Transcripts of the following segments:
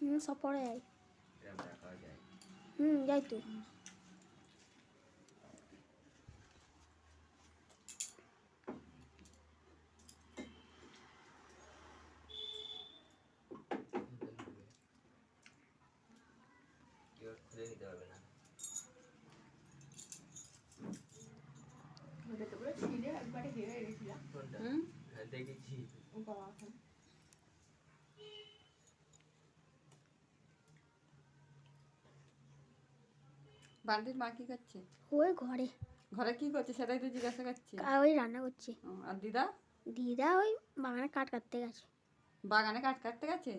হুম সব এরম দেখা হুম যাই তো। খুলে নিতে পারবে না ওটা তো পুরো ছিঁড়ে একবারে হেরে হুম? হ্যাঁ দেখেছি। ও বাবা বান্টির মা কি করছে ওই ঘরে। ঘরে কি করছে সেটাই তো জিজ্ঞাসা করছি। আর ওই রান্না করছে। আর দিদা? দিদা ওই বাগানে কাঠ কাটতে গেছে। বাগানে কাঠ কাটতে গেছে?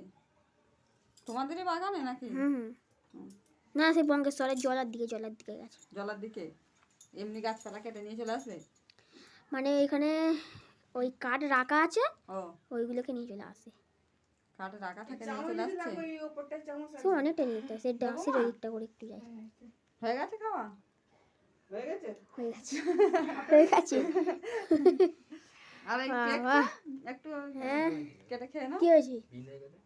তোমাদেরই বাগানে নাকি? হুম। না সেই বঙ্গেশ্বরের জলার দিকে জলার দিকে গেছে। জলার দিকে? এমনি গাছপালা কেটে নিয়ে চলে আসবে? মানে এখানে ওই কাঠ রাখা আছে ও। ওইগুলোকে নিয়ে চলে আসে। কাঠ রাখা থাকে নিয়ে চলে আসছে? সে অনেকটা নিয়ে যেতে হয় সেই ডান্সের ওই দিকটা করে একটু যায়। হয়ে গেছে খাওয়া? হয়ে গেছে? হয়ে গেছে। হয়ে গেছে। আর। একটু হ্যাঁ। কেটে খেয়ে নাও। কি হয়েছে? বিন হয়ে গেলে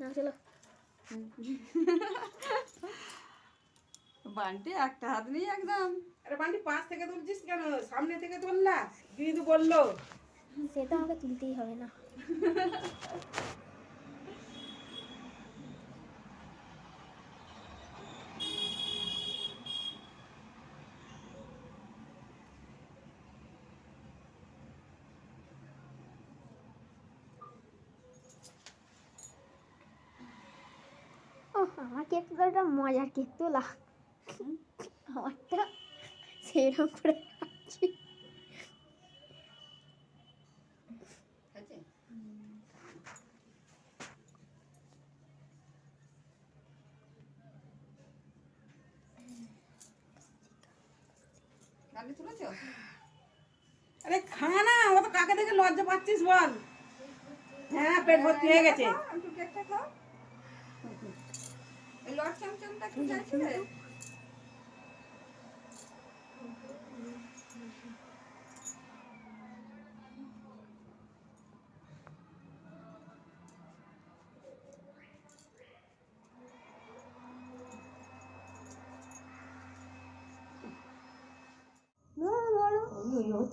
না চলো। বান্টি একটা হাত নিয়ে একদম আরে বান্টি পাশ থেকে তুলছিস কেন? সামনে থেকে তুললা। দিদি বলল। সে তো আমাকে তুলতেই হবে না। আমার কেক তো একটা মজার কেক তোলা আমারটা সেরকম করে খাচ্ছি। গালি তুলেছো আরে খা না ও তো কাকে দেখে লজ্জা পাচ্ছিস বল। হ্যাঁ পেট ভর্তি হয়ে গেছে। একটু কেকটা খাও। এই লজ্জা চামচামটা কি চাইছিলে?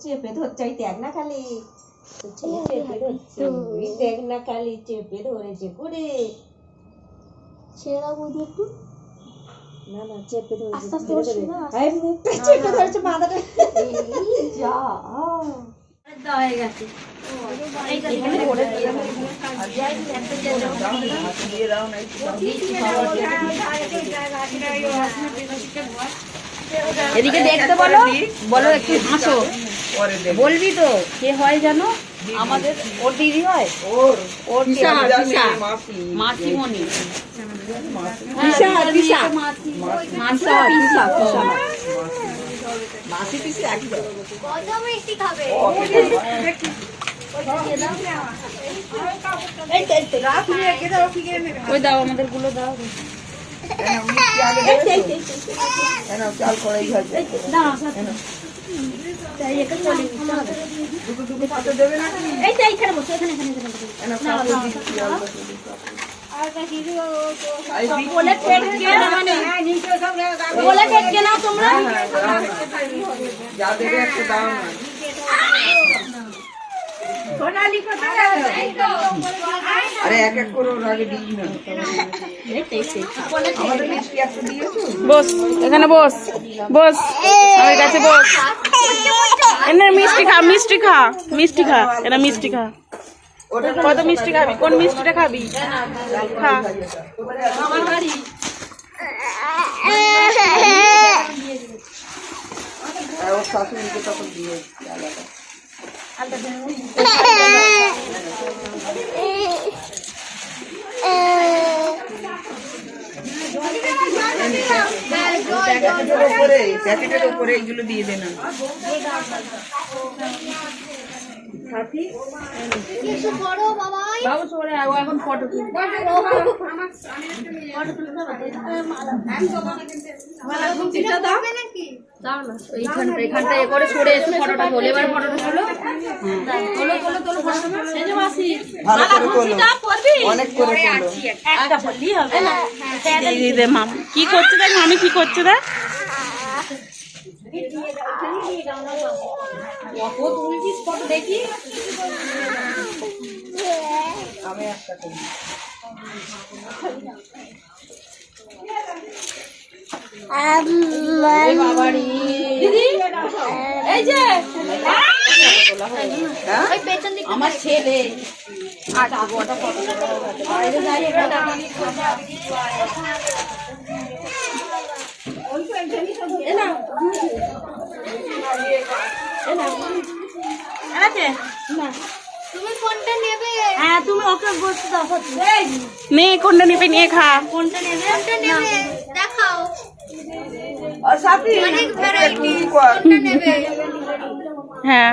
চেপে ধরছে ওই দেখ না খালি চেপে ধরছে ওই দেখ না খালি চেপে ধরেছে করে ছেড়ে বৌদি একটু না না চেপে ধরেছে আস্তে আস্তে ধরে আরে মুখটা চেপে ধরেছে মাথাটা যা হয়ে গেছে দিয়ে দাও না এদিকে দেখতে বলো বলো একটু হাসো। বলবি তো কে হয় জানো? আমাদের ওর দিদি হয়? ওর। ওর মাসি মাসিমণি। পিসা মাসা পিসা পিসা মাসি পিসি একদম কত মিষ্টি খাবে ওই দাও আমাদেরগুলো দাও। চাল করাই হয়েছে দুটো দুটো পাতে দেবে নাকি এই তো এইখানে বসো এখানে এখানে এখানে বসো। কেন কাপড় দিচ্ছি অল্প করে আর কাছে আই বিক্রি বলে কেক কে বলে কেক কে নাও তোমরা হ্যাঁ, যা দেবে একটা দাও না আরে এক এক করে ওর আগে দিই না আমাদের মিষ্টি একটা দিয়েছ? বস এখানে বস বস আমার কাছে বস। এনে মিষ্টি খা মিষ্টি খা মিষ্টি খা এটা মিষ্টি খা। ওটা কত মিষ্টি খাবি? কোন মিষ্টিটা খাবি? খা। শাশুড়িকে তখন আলাদা প্যাকেটের উপরে প্যাকেটের উপরে এইগুলো দিয়ে দেন এ করে সরে এসে ফটোটা তোলে। এবার ফটোটা তোলো। তোলো তোলো তোলো ফটোটা সেই মাসি ভালো করে তোলো। অনেক করে একটা। হবে। এই দে মাম। কি করছে দেখ মামি কি করছে দেখ? কত তুলছিস ফটো দেখি? আমি একটা করি। এই যে। ওই পেছন দিকে আমার ছেলে। হ্যাঁ তুমি ওকে বসতে দাও নে কোনটা নিবি নিয়ে খা। কোনটা নেবে? কোনটা নেবে? দেখাও। অনেক ভ্যারাইটি কোনটা নেবে? হ্যাঁ।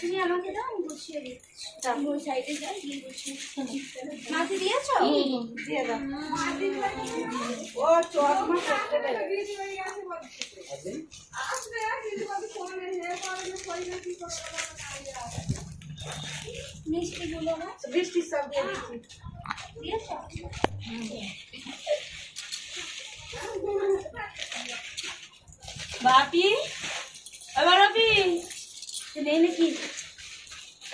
তুমি আমাকে দাও আমি বসিয়ে দিচ্ছি। ওই সাইডে যাই গিয়ে বসিয়ে মাটি দিয়েছ? মিষ্টি গুলো না সব দিয়ে দিচ্ছি। বাপি এবার বাপি নেই নাকি ছটি আমাদের পায়ের লে কোনটা নিয়ে আয় কিনে গাছ থেকে কেন ও দিক না কেন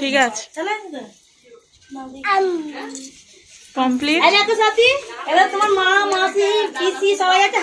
ঠিক আছে। কমপ্লিট? সাথী এরা তোমার মা মাসি পিসি সবাই আছে